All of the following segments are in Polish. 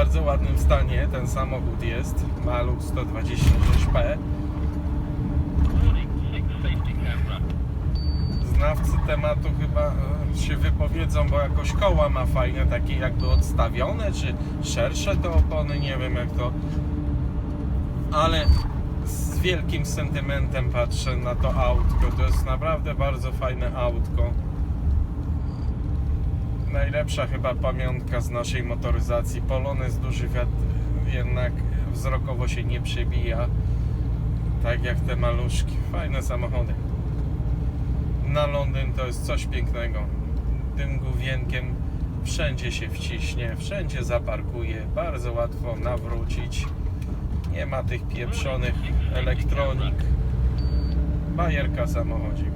bardzo ładnym stanie ten samochód jest. Maluch 126P. Znawcy tematu chyba e, się wypowiedzą, bo jakoś koła ma fajne, takie jakby odstawione, czy szersze te opony, nie wiem jak to. Ale z wielkim sentymentem patrzę na to autko. To jest naprawdę bardzo fajne autko. Najlepsza chyba pamiątka z naszej motoryzacji. Polonez duży wiatr jednak wzrokowo się nie przebija. Tak jak te maluszki. Fajne samochody. Na Londyn to jest coś pięknego. Tym główienkiem wszędzie się wciśnie, wszędzie zaparkuje. Bardzo łatwo nawrócić. Nie ma tych pieprzonych elektronik. Bajerka samochodzik.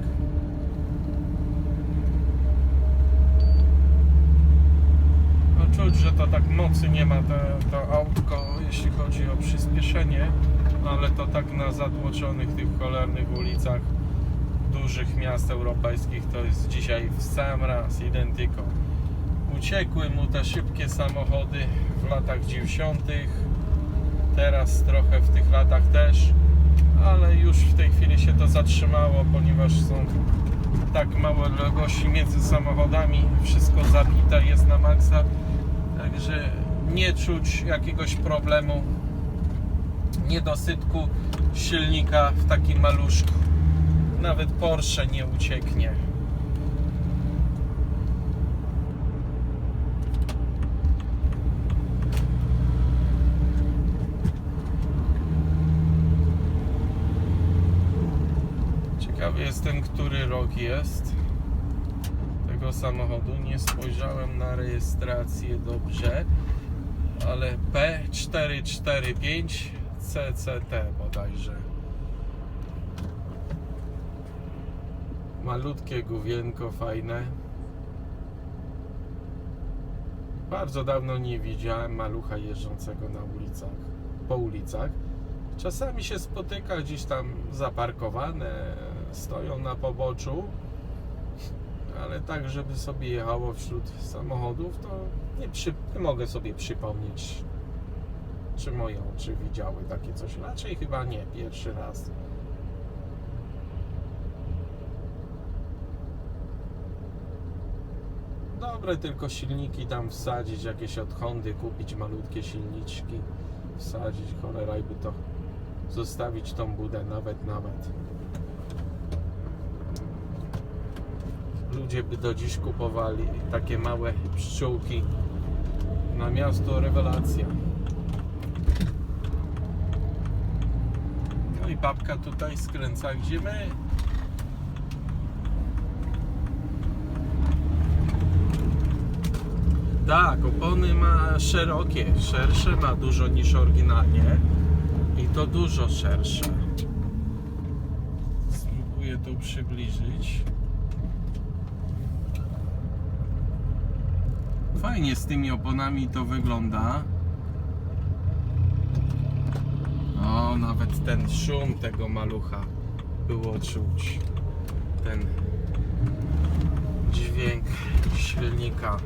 No czuć, że to tak mocy nie ma to, to autko, jeśli chodzi o przyspieszenie, ale to tak na zatłoczonych tych cholernych ulicach dużych miast europejskich to jest dzisiaj w sam raz identyko. Uciekły mu te szybkie samochody w latach 90. Teraz trochę w tych latach też, ale już w tej chwili się to zatrzymało, ponieważ są tak małe odległości między samochodami, wszystko zabite jest na maksa, także nie czuć jakiegoś problemu, niedosytku silnika w takim maluszku. Nawet Porsche nie ucieknie. Ciekawy jestem, który rok jest tego samochodu. Nie spojrzałem na rejestrację dobrze, ale P445 CCT bodajże. Malutkie główienko, fajne. Bardzo dawno nie widziałem malucha jeżdżącego na ulicach, po ulicach. Czasami się spotyka gdzieś tam zaparkowane, stoją na poboczu, ale tak, żeby sobie jechało wśród samochodów, to nie, przy, nie mogę sobie przypomnieć, czy moje oczy widziały takie coś. Raczej chyba nie, pierwszy raz. Dobre tylko silniki tam wsadzić, jakieś od Hondy kupić malutkie silniczki, wsadzić, cholera i by to zostawić tą budę, nawet, nawet. Ludzie by do dziś kupowali takie małe pszczółki na miasto rewelacja. No i babka tutaj skręca gdzie my. Tak, opony ma szerokie, szersze ma dużo niż oryginalnie i to dużo szersze. Spróbuję to przybliżyć. Fajnie z tymi oponami to wygląda. O, nawet ten szum tego malucha było czuć. Ten dźwięk silnika.